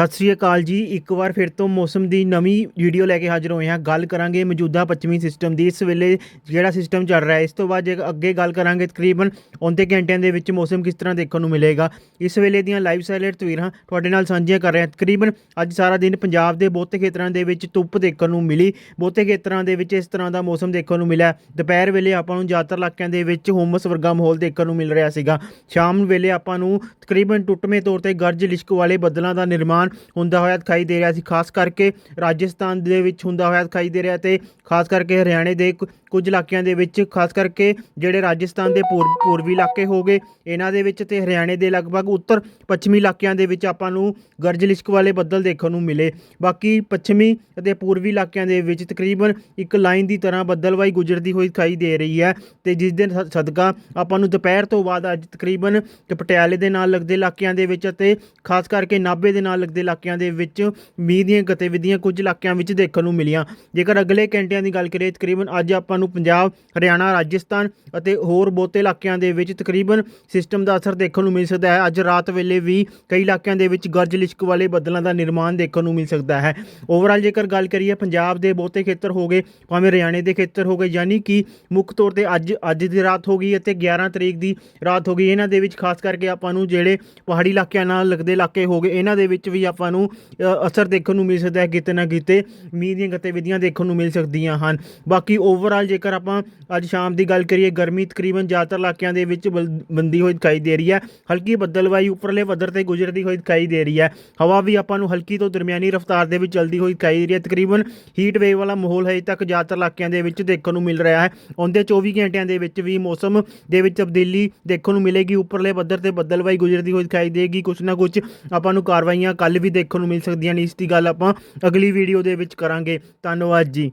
ਸਤਿ ਸ੍ਰੀ ਅਕਾਲ ਜੀ। ਇੱਕ ਵਾਰ ਫਿਰ ਤੋਂ ਮੌਸਮ ਦੀ ਨਵੀਂ ਵੀਡੀਓ ਲੈ ਕੇ ਹਾਜ਼ਰ ਹੋਏ ਹਾਂ। ਗੱਲ ਕਰਾਂਗੇ ਮੌਜੂਦਾ ਪੱਛਮੀ ਸਿਸਟਮ ਦੀ। ਇਸ ਵੇਲੇ ਜਿਹੜਾ ਸਿਸਟਮ ਚੱਲ ਰਿਹਾ ਹੈ, ਇਸ ਤੋਂ ਬਾਅਦ ਜੇ ਅੱਗੇ ਗੱਲ ਕਰਾਂਗੇ ਤਕਰੀਬਨ 29 ਘੰਟਿਆਂ ਦੇ ਵਿੱਚ ਮੌਸਮ ਕਿਸ ਤਰ੍ਹਾਂ ਦੇਖਣ ਨੂੰ ਮਿਲੇਗਾ। ਇਸ ਵੇਲੇ ਦੀਆਂ ਲਾਈਵ ਸੈਲਰ ਤਸਵੀਰਾਂ ਤੁਹਾਡੇ ਨਾਲ ਸਾਂਝੀਆਂ ਕਰ ਰਹੇ ਹਾਂ। ਤਕਰੀਬਨ ਅੱਜ ਸਾਰਾ ਦਿਨ ਪੰਜਾਬ ਦੇ ਬਹੁਤੇ ਖੇਤਰਾਂ ਦੇ ਵਿੱਚ ਧੁੱਪ ਦੇਖਣ ਨੂੰ ਮਿਲੀ। ਬਹੁਤੇ ਖੇਤਰਾਂ ਦੇ ਵਿੱਚ ਇਸ ਤਰ੍ਹਾਂ ਦਾ ਮੌਸਮ ਦੇਖਣ ਨੂੰ ਮਿਲਿਆ। ਦੁਪਹਿਰ ਵੇਲੇ ਆਪਾਂ ਨੂੰ ਜ਼ਿਆਦਾਤਰ ਇਲਾਕਿਆਂ ਦੇ ਵਿੱਚ ਹੁਮਸ ਵਰਗਾ ਮਾਹੌਲ ਦੇਖਣ ਨੂੰ ਮਿਲ ਰਿਹਾ ਸੀਗਾ। ਸ਼ਾਮ ਵੇਲੇ ਆਪਾਂ ਨੂੰ ਤਕਰੀਬਨ ਟੁੱਟਵੇਂ ਤੌਰ ਤੇ ਗਰਜ ਲਿਸ਼ਕ ਵਾਲੇ ਬੱਦਲਾਂ ਦਾ ਨਿਰਮਾਣ ਹੁੰਦਾ ਹੋਇਆ ਦਿਖਾਈ ਦੇ ਰਿਹਾ ਸੀ। ਖਾਸ ਕਰਕੇ ਰਾਜਸਥਾਨ ਦੇ ਵਿੱਚ ਹੁੰਦਾ ਹੋਇਆ ਦਿਖਾਈ ਦੇ ਰਿਹਾ ਤੇ ਖਾਸ ਕਰਕੇ ਹਰਿਆਣੇ ਦੇ ਕੁਝ ਇਲਾਕਿਆਂ ਦੇ ਵਿੱਚ, ਖਾਸ ਕਰਕੇ ਜਿਹੜੇ ਰਾਜਸਥਾਨ ਦੇ ਪੂਰ- ਪੂਰਬੀ ਇਲਾਕੇ ਹੋ ਗਏ, ਇਹਨਾਂ ਦੇ ਵਿੱਚ ਤੇ ਹਰਿਆਣੇ ਦੇ ਲਗਭਗ ਉੱਤਰ ਪੱਛਮੀ ਇਲਾਕਿਆਂ ਦੇ ਵਿੱਚ ਆਪਾਂ ਨੂੰ ਗਰਜ ਲਿਸ਼ਕ ਵਾਲੇ ਬੱਦਲ ਦੇਖਣ ਨੂੰ ਮਿਲੇ। ਬਾਕੀ ਪੱਛਮੀ ਅਤੇ ਪੂਰਬੀ ਇਲਾਕਿਆਂ ਦੇ ਵਿੱਚ ਤਕਰੀਬਨ ਇੱਕ ਲਾਈਨ ਦੀ ਤਰ੍ਹਾਂ ਬੱਦਲਵਾਈ ਗੁਜ਼ਰਦੀ ਹੋਈ ਦਿਖਾਈ ਦੇ ਰਹੀ ਹੈ ਤੇ ਜਿਸ ਦੇ ਸ- ਸਦਕਾ ਆਪਾਂ ਨੂੰ ਦੁਪਹਿਰ ਤੋਂ ਬਾਅਦ ਅੱਜ ਤਕਰੀਬਨ ਪਟਿਆਲੇ ਦੇ ਨਾਲ ਲੱਗਦੇ ਇਲਾਕਿਆਂ ਦੇ ਵਿੱਚ ਅਤੇ ਖਾਸ ਕਰਕੇ ਨਾਭੇ ਦੇ ਨਾਲ ਲੱਗਦੇ ਇਲਾਕਿਆਂ ਦੇ ਵਿੱਚ ਮੀਂਹ ਦੀਆਂ ਗਤੀਵਿਧੀਆਂ ਕੁਝ ਇਲਾਕਿਆਂ ਵਿੱਚ ਦੇਖਣ ਨੂੰ ਮਿਲੀਆਂ। ਜੇਕਰ ਅਗਲੇ ਘੰਟਿਆਂ ਦੀ ਗੱਲ ਕਰੀਏ, ਤਕਰੀਬਨ ਅੱਜ ਆਪਾਂ ਨੂੰ ਪੰਜਾਬ, ਹਰਿਆਣਾ, ਰਾਜਸਥਾਨ ਅਤੇ ਹੋਰ ਬਹੁਤੇ ਇਲਾਕਿਆਂ ਦੇ ਵਿੱਚ ਤਕਰੀਬਨ ਸਿਸਟਮ ਦਾ ਅਸਰ ਦੇਖਣ ਨੂੰ ਮਿਲ ਸਕਦਾ ਹੈ। ਅੱਜ ਰਾਤ ਵੇਲੇ ਵੀ ਕਈ ਇਲਾਕਿਆਂ ਦੇ ਵਿੱਚ ਗਰਜ ਲਿਸ਼ਕ ਵਾਲੇ ਬੱਦਲਾਂ ਦਾ ਨਿਰਮਾਣ ਦੇਖਣ ਨੂੰ ਮਿਲ ਸਕਦਾ ਹੈ। ਓਵਰਆਲ ਜੇਕਰ ਗੱਲ ਕਰੀਏ, ਪੰਜਾਬ ਦੇ ਬਹੁਤੇ ਖੇਤਰ ਹੋ ਗਏ, ਭਾਵੇਂ ਹਰਿਆਣੇ ਦੇ ਖੇਤਰ ਹੋ ਗਏ, ਯਾਨੀ ਕਿ ਮੁੱਖ ਤੌਰ ਤੇ ਅੱਜ ਅੱਜ ਦੀ ਰਾਤ ਹੋ ਗਈ ਅਤੇ 11 ਤਰੀਕ ਦੀ ਰਾਤ ਹੋ ਗਈ। ਇਹਨਾਂ ਦੇ ਵਿੱਚ ਖਾਸ ਕਰਕੇ ਆਪਾਂ ਨੂੰ ਜਿਹੜੇ ਪਹਾੜੀ ਇਲਾਕਿਆਂ ਨਾਲ ਲੱਗਦੇ ਇਲਾਕੇ ਹੋ ਗਏ, ਇਹਨਾਂ ਦੇ ਵਿੱਚ ਵੀ ਆਪਾਂ ਨੂੰ ਅਸਰ ਦੇਖਣ ਨੂੰ ਮਿਲ ਸਕਦਾ ਹੈ, ਕਿਤੇ ਨਾ ਕਿਤੇ ਮੀਂਹ ਦੀਆਂ ਗਤੀਵਿਧੀਆਂ ਦੇਖਣ ਨੂੰ ਮਿਲ ਸਕਦੀਆਂ ਹਨ। ਬਾਕੀ ਓਵਰਆਲ ਜੇਕਰ ਆਪਾਂ ਅੱਜ ਸ਼ਾਮ ਦੀ ਗੱਲ ਕਰੀਏ, ਗਰਮੀ ਤਕਰੀਬਨ ਜ਼ਿਆਦਾਤਰ ਇਲਾਕਿਆਂ ਦੇ ਵਿੱਚ ਬਲ- ਬੰਦੀ ਹੋਈ ਦਿਖਾਈ ਦੇ ਰਹੀ ਹੈ। ਹਲਕੀ ਬੱਦਲਵਾਈ ਉੱਪਰਲੇ ਪੱਧਰ ਤੇ ਗੁਜ਼ਰਦੀ ਹੋਈ ਦਿਖਾਈ ਦੇ ਰਹੀ ਹੈ। ਹਵਾ ਵੀ ਆਪਾਂ ਨੂੰ ਹਲਕੀ ਤੋਂ ਦਰਮਿਆਨੀ ਰਫ਼ਤਾਰ ਦੇ ਵਿੱਚ ਚੱਲਦੀ ਹੋਈ ਦਿਖਾਈ ਦੇ ਰਹੀ ਹੈ। ਤਕਰੀਬਨ ਹੀਟ ਵੇਵ ਵਾਲਾ ਮਾਹੌਲ ਹਜੇ ਤੱਕ ਜ਼ਿਆਦਾਤਰ ਇਲਾਕਿਆਂ ਦੇ ਵਿੱਚ ਦੇਖਣ ਨੂੰ ਮਿਲ ਰਿਹਾ ਹੈ। ਆਉਂਦੇ 24 ਘੰਟਿਆਂ ਦੇ ਵਿੱਚ ਵੀ ਮੌਸਮ ਦੇ ਵਿੱਚ ਤਬਦੀਲੀ ਦੇਖਣ ਨੂੰ ਮਿਲੇਗੀ। ਉੱਪਰਲੇ ਪੱਧਰ ਤੇ ਬੱਦਲਵਾਈ ਗੁਜ਼ਰਦੀ ਹੋਈ ਦਿਖਾਈ ਦੇਗੀ। ਕੁਛ ਨਾ ਕੁਛ ਆਪਾਂ ਨੂੰ ਕਾਰਵਾਈਆਂ ਕੱਲ ਵੀ ਦੇਖਣ ਨੂੰ ਮਿਲ ਸਕਦੀਆਂ ਨੇ। ਇਸ ਦੀ ਗੱਲ ਆਪਾਂ ਅਗਲੀ ਵੀਡੀਓ ਦੇ ਵਿੱਚ ਕਰਾਂਗੇ। ਧੰਨਵਾਦ ਜੀ।